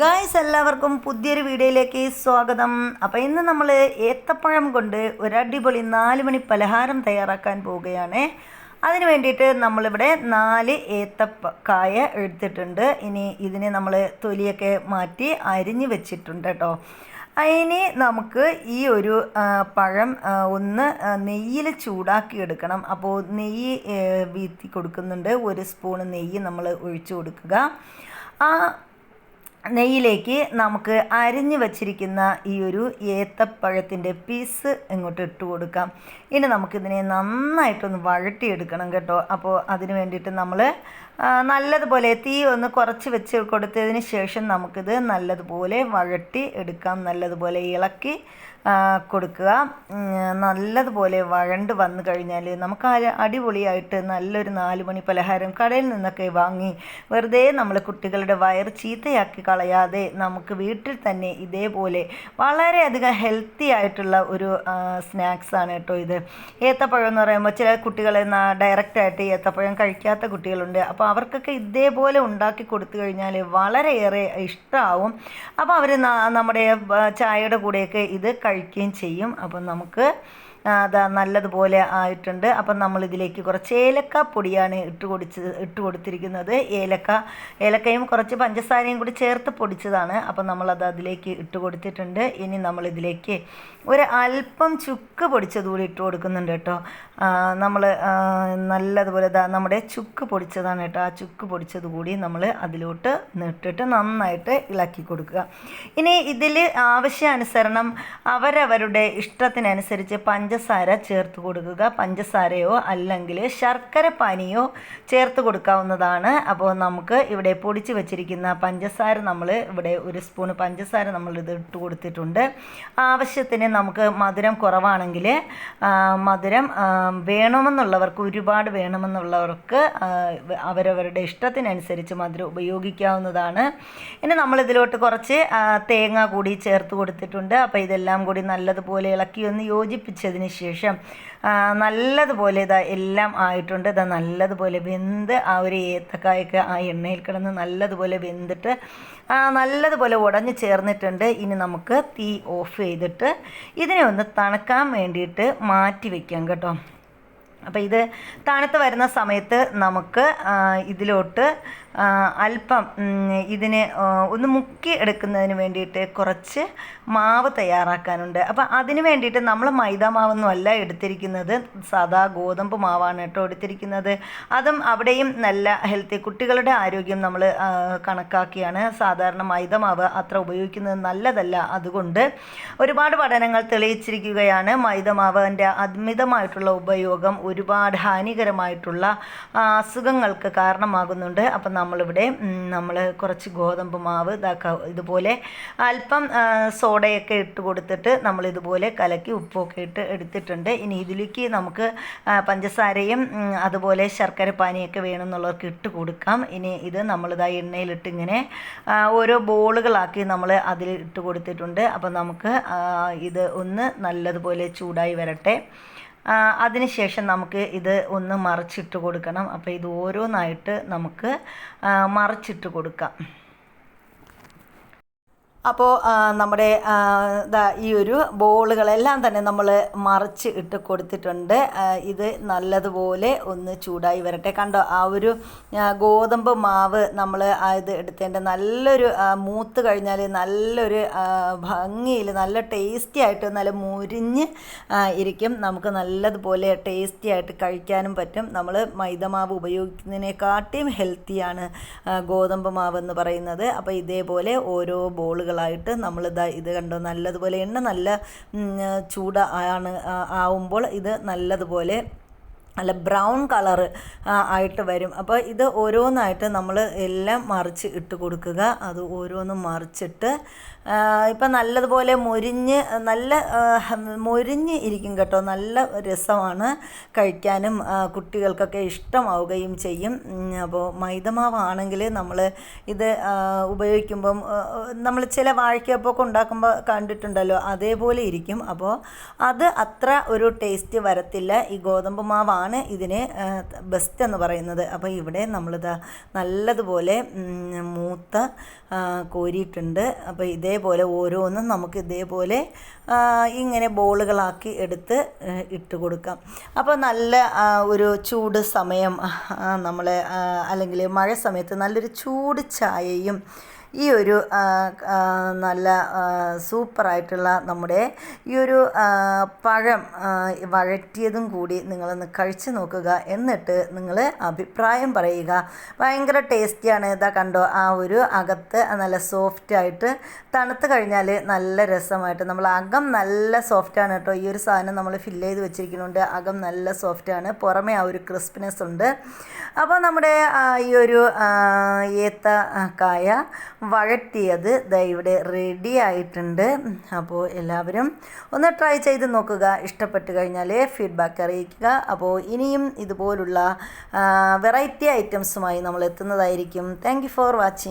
Guys എല്ലാവർക്കും പുതിയൊരു വീഡിയോയിലേക്ക് സ്വാഗതം. അപ്പോൾ ഇന്ന് നമ്മൾ ഏത്തപ്പഴം കൊണ്ട് ഒരു അടിപൊളി നാല് മണി പലഹാരം തയ്യാറാക്കാൻ പോവുകയാണ്. അതിന് വേണ്ടിയിട്ട് നമ്മളിവിടെ നാല് ഏത്തക്കായ എടുത്തിട്ടുണ്ട്. ഇനി ഇതിനെ നമ്മൾ തൊലിയൊക്കെ മാറ്റി അരിഞ്ഞ് വെച്ചിട്ടുണ്ട് കേട്ടോ അതിന് നമുക്ക് ഈ ഒരു പഴം ഒന്ന് നെയ്യിൽ ചൂടാക്കി എടുക്കണം. അപ്പോൾ നെയ്യ് വീത്തി കൊടുക്കുന്നുണ്ട്. ഒരു സ്പൂൺ നെയ്യ് നമ്മൾ ഒഴിച്ചു കൊടുക്കുക. ആ നെയ്യിലേക്ക് നമുക്ക് അരിഞ്ഞു വച്ചിരിക്കുന്ന ഈ ഒരു ഏത്തപ്പഴത്തിന്റെ പീസ് ഇങ്ങോട്ട് ഇട്ട് കൊടുക്കാം. ഇനി നമുക്കിതിനെ നന്നായിട്ടൊന്ന് വഴട്ടിയെടുക്കണം കേട്ടോ. അപ്പോൾ അതിന് വേണ്ടിയിട്ട് നമ്മൾ നല്ലതുപോലെ തീ ഒന്ന് കുറച്ച് വെച്ച് കൊടുത്തതിന് ശേഷം നമുക്കിത് നല്ലതുപോലെ വഴട്ടി എടുക്കാം. നല്ലതുപോലെ ഇളക്കി കൊടുക്കുക. നല്ലതുപോലെ വഴണ്ട് വന്നു കഴിഞ്ഞാൽ നമുക്ക് അടിപൊളിയായിട്ട് നല്ലൊരു നാലുമണി പലഹാരം കടയിൽ നിന്നൊക്കെ വാങ്ങി വെറുതെ നമ്മൾ കുട്ടികളുടെ വയറ് ചീത്തയാക്കി കളയാതെ നമുക്ക് വീട്ടിൽ തന്നെ ഇതേപോലെ വളരെയധികം ഹെൽത്തി ആയിട്ടുള്ള ഒരു സ്നാക്സ് ആണ് കേട്ടോ ഇത്. ഏത്തപ്പഴം എന്ന് പറയുമ്പോൾ ചില കുട്ടികൾ ഡയറക്റ്റായിട്ട് ഏത്തപ്പഴം കഴിക്കാത്ത കുട്ടികളുണ്ട്. അപ്പോൾ അവർക്കൊക്കെ ഇതേപോലെ ഉണ്ടാക്കി കൊടുത്തു കഴിഞ്ഞാൽ വളരെയേറെ ഇഷ്ടമാവും അപ്പോൾ അവർ നമ്മുടെ ചായയുടെ കൂടെയൊക്കെ ഇത് കഴിക്കുകയും ചെയ്യും. അപ്പം നമുക്ക് അതാ നല്ലതുപോലെ ആയിട്ടുണ്ട്. അപ്പം നമ്മളിതിലേക്ക് കുറച്ച് ഏലക്ക പൊടിയാണ് ഇട്ട് കൊടുത്ത് ഇട്ട് കൊടുത്തിരിക്കുന്നത്. ഏലക്ക ഏലക്കയും കുറച്ച് പഞ്ചസാരയും കൂടി ചേർത്ത് പൊടിച്ചതാണ്. അപ്പം നമ്മളത് അതിലേക്ക് ഇട്ട് കൊടുത്തിട്ടുണ്ട്. ഇനി നമ്മളിതിലേക്ക് ഒരു അല്പം ചുക്ക് പൊടിച്ചത് കൂടി ഇട്ട് കൊടുക്കുന്നുണ്ട് കേട്ടോ. നമ്മൾ നല്ലതുപോലെ നമ്മുടെ ചുക്ക് പൊടിച്ചതാണ് കേട്ടോ. ആ ചുക്ക് പൊടിച്ചത് കൂടി നമ്മൾ അതിലോട്ട് നിട്ടിട്ട് നന്നായിട്ട് ഇളക്കി കൊടുക്കുക. ഇനി ഇതിൽ ആവശ്യാനുസരണം അവരവരുടെ ഇഷ്ടത്തിനനുസരിച്ച് പഞ്ചസാര ചേർത്ത് കൊടുക്കുക. പഞ്ചസാരയോ അല്ലെങ്കിൽ ശർക്കര പാനിയോ ചേർത്ത് കൊടുക്കാവുന്നതാണ്. അപ്പോൾ നമുക്ക് ഇവിടെ പൊടിച്ച് വെച്ചിരിക്കുന്ന പഞ്ചസാര നമ്മൾ ഇവിടെ ഒരു സ്പൂൺ പഞ്ചസാര നമ്മൾ ഇത് ഇട്ട് കൊടുത്തിട്ടുണ്ട്. ആവശ്യത്തിന് നമുക്ക് മധുരം കുറവാണെങ്കിൽ മധുരം വേണമെന്നുള്ളവർക്ക് ഒരുപാട് വേണമെന്നുള്ളവർക്ക് അവരവരുടെ ഇഷ്ടത്തിനനുസരിച്ച് മധുരം ഉപയോഗിക്കാവുന്നതാണ്. ഇനി നമ്മളിതിലോട്ട് കുറച്ച് തേങ്ങ കൂടി ചേർത്ത് കൊടുത്തിട്ടുണ്ട്. അപ്പോൾ ഇതെല്ലാം കൂടി നല്ലതുപോലെ ഇളക്കി ഒന്ന് യോജിപ്പിച്ചതിന് ശേഷം നല്ലതുപോലെ ഇതാ എല്ലാം ആയിട്ടുണ്ട്. ഇതാ നല്ലതുപോലെ വെന്ത് ആ ഒരു ഏത്തക്കായൊക്കെ ആ എണ്ണയിൽ കിടന്ന് നല്ലതുപോലെ വെന്തിട്ട് നല്ലതുപോലെ ഉടഞ്ഞു ചേർന്നിട്ടുണ്ട്. ഇനി നമുക്ക് തീ ഓഫ് ചെയ്തിട്ട് ഇതിനെ ഒന്ന് തണുക്കാൻ വേണ്ടിയിട്ട് മാറ്റി വയ്ക്കാം കേട്ടോ. അപ്പോൾ ഇത് തണുത്ത് വരുന്ന സമയത്ത് നമുക്ക് ഇതിലോട്ട് അല്പം ഇതിനെ ഒന്ന് മുക്കി എടുക്കുന്നതിന് വേണ്ടിയിട്ട് കുറച്ച് മാവ് തയ്യാറാക്കാനുണ്ട്. അപ്പോൾ അതിന് വേണ്ടിയിട്ട് നമ്മൾ മൈദ മാവൊന്നും അല്ല എടുത്തിരിക്കുന്നത്. സാധാ ഗോതമ്പ് മാവാണ് കേട്ടോ എടുത്തിരിക്കുന്നത്. അതും അവിടെയും നല്ല ഹെൽത്തി കുട്ടികളുടെ ആരോഗ്യം നമ്മൾ കണക്കാക്കിയാണ്. സാധാരണ മൈദ മാവ് അത്ര ഉപയോഗിക്കുന്നത് നല്ലതല്ല. അതുകൊണ്ട് ഒരുപാട് പഠനങ്ങൾ തെളിയിച്ചിരിക്കുകയാണ് മൈദ മാവിന്റെ അമിതമായിട്ടുള്ള ഉപയോഗം ഒരുപാട് ഹാനികരമായിട്ടുള്ള അസുഖങ്ങൾക്ക് കാരണമാകുന്നുണ്ട്. അപ്പം നമ്മളിവിടെ നമ്മൾ കുറച്ച് ഗോതമ്പ് മാവ് ഇതാക്ക ഇതുപോലെ അല്പം സോഡയൊക്കെ ഇട്ട് കൊടുത്തിട്ട് നമ്മൾ ഇതുപോലെ കലക്കി ഉപ്പൊക്കെ ഇട്ട് എടുത്തിട്ടുണ്ട്. ഇനി ഇതിലേക്ക് നമുക്ക് പഞ്ചസാരയും അതുപോലെ ശർക്കര പാനിയൊക്കെ വേണമെന്നുള്ളവർക്ക് ഇട്ട് കൊടുക്കാം. ഇനി ഇത് നമ്മളിതാ എണ്ണയിലിട്ട് ഇങ്ങനെ ഓരോ ബോളുകളാക്കി നമ്മൾ അതിൽ ഇട്ട് കൊടുത്തിട്ടുണ്ട്. അപ്പം നമുക്ക് ഇത് ഒന്ന് നല്ലതുപോലെ ചൂടായി വരട്ടെ. അതിനുശേഷം നമുക്ക് ഇത് ഒന്ന് മറിച്ചിട്ട് കൊടുക്കണം. അപ്പോൾ ഇത് ഓരോന്നായിട്ട് നമുക്ക് മറിച്ചിട്ട് കൊടുക്കാം. അപ്പോൾ നമ്മുടെ ഈ ഒരു ബോളുകളെല്ലാം തന്നെ നമ്മൾ മറിച്ച് ഇട്ട് കൊടുത്തിട്ടുണ്ട്. ഇത് നല്ലതുപോലെ ഒന്ന് ചൂടായി വരട്ടെ. കണ്ടോ ആ ഒരു ഗോതമ്പ് മാവ് നമ്മൾ ഇത് എടുത്തതിന്റെ നല്ലൊരു മൂത്ത് കഴിഞ്ഞാൽ നല്ലൊരു ഭംഗിയിൽ നല്ല ടേസ്റ്റി ആയിട്ട് നല്ല മുരിഞ്ഞ് ഇരിക്കും. നമുക്ക് നല്ലതുപോലെ ടേസ്റ്റി ആയിട്ട് കഴിക്കാനും പറ്റും. നമ്മൾ മൈദ മാവ് ഉപയോഗിക്കുന്നതിനെക്കാട്ടിയും ഹെൽത്തിയാണ് ഗോതമ്പ് മാവ് എന്ന് പറയുന്നത്. അപ്പോൾ ഇതേപോലെ ഓരോ ബോളുകളായിട്ട് നമ്മൾ ഇതാ ഇത് കണ്ടോ? നല്ലതുപോലെ എണ്ണ നല്ല ചൂട് ആണ് ആവുമ്പോൾ ഇത് നല്ലതുപോലെ നല്ല ബ്രൗൺ കളർ ആയിട്ട് വരും. അപ്പോൾ ഇത് ഓരോന്നായിട്ട് നമ്മൾ എല്ലാം മറിച്ച് ഇട്ട് കൊടുക്കുക. അത് ഓരോന്നും മറിച്ചിട്ട് ഇപ്പം നല്ലതുപോലെ മൊരിഞ്ഞ് നല്ല മൊരിഞ്ഞ് ഇരിക്കും കേട്ടോ. നല്ല രസമാണ് കഴിക്കാനും കുട്ടികൾക്കൊക്കെ ഇഷ്ടമാവുകയും ചെയ്യും. അപ്പോൾ മൈദമാവാണെങ്കിൽ നമ്മൾ ഇത് ഉപയോഗിക്കുമ്പം നമ്മൾ ചില വാഴക്കപ്പൊക്കെ ഉണ്ടാക്കുമ്പോൾ കണ്ടിട്ടുണ്ടല്ലോ അതേപോലെ ഇരിക്കും. അപ്പോൾ അത് അത്ര ഒരു ടേസ്റ്റ് വരത്തില്ല. ഈ ഗോതമ്പ് മാവ് പഴമാണ് ഇതിന് ബെസ്റ്റ് എന്ന് പറയുന്നത്. അപ്പോൾ ഇവിടെ നമ്മളിതാ നല്ലതുപോലെ മൂത്ത കോരിയിട്ടുണ്ട്. അപ്പോൾ ഇതേപോലെ ഓരോന്നും നമുക്ക് ഇതേപോലെ ഇങ്ങനെ ബോളുകളാക്കി എടുത്ത് ഇട്ട് കൊടുക്കാം. അപ്പോൾ നല്ല ഒരു ചൂട് സമയം നമ്മൾ അല്ലെങ്കിൽ മഴ സമയത്ത് നല്ലൊരു ചൂട് ചായയും ഈ ഒരു നല്ല സൂപ്പറായിട്ടുള്ള നമ്മുടെ ഈ ഒരു പഴം വഴറ്റിയതും കൂടി നിങ്ങളൊന്ന് കഴിച്ചു നോക്കുക. എന്നിട്ട് നിങ്ങൾ അഭിപ്രായം പറയുക. ഭയങ്കര ടേസ്റ്റിയാണ്. ഇതാ കണ്ടോ ആ ഒരു അകത്ത് നല്ല സോഫ്റ്റ് ആയിട്ട് തണുത്ത് കഴിഞ്ഞാൽ നല്ല രസമായിട്ട്. നമ്മൾ അകം നല്ല സോഫ്റ്റാണ് കേട്ടോ. ഈ ഒരു സാധനം നമ്മൾ ഫില്ല് ചെയ്ത് വെച്ചിരിക്കുന്നുണ്ട്. അകം നല്ല സോഫ്റ്റാണ്. പുറമേ ആ ഒരു ക്രിസ്പിനെസ് ഉണ്ട് അപ്പോൾ നമ്മുടെ ഈ ഒരു ഏത്ത കായ വഴറ്റിയത്. ദാ ഇവിടെ റെഡി ആയിട്ടുണ്ട്. അപ്പോൾ എല്ലാവരും ഒന്ന് ട്രൈ ചെയ്ത് നോക്കുക. ഇഷ്ടപ്പെട്ട് കഴിഞ്ഞാൽ ഫീഡ്ബാക്ക് അറിയിക്കുക. അപ്പോൾ ഇനിയും ഇതുപോലുള്ള വെറൈറ്റി ഐറ്റംസുമായി നമ്മൾ എത്തുന്നതായിരിക്കും. Thank for watching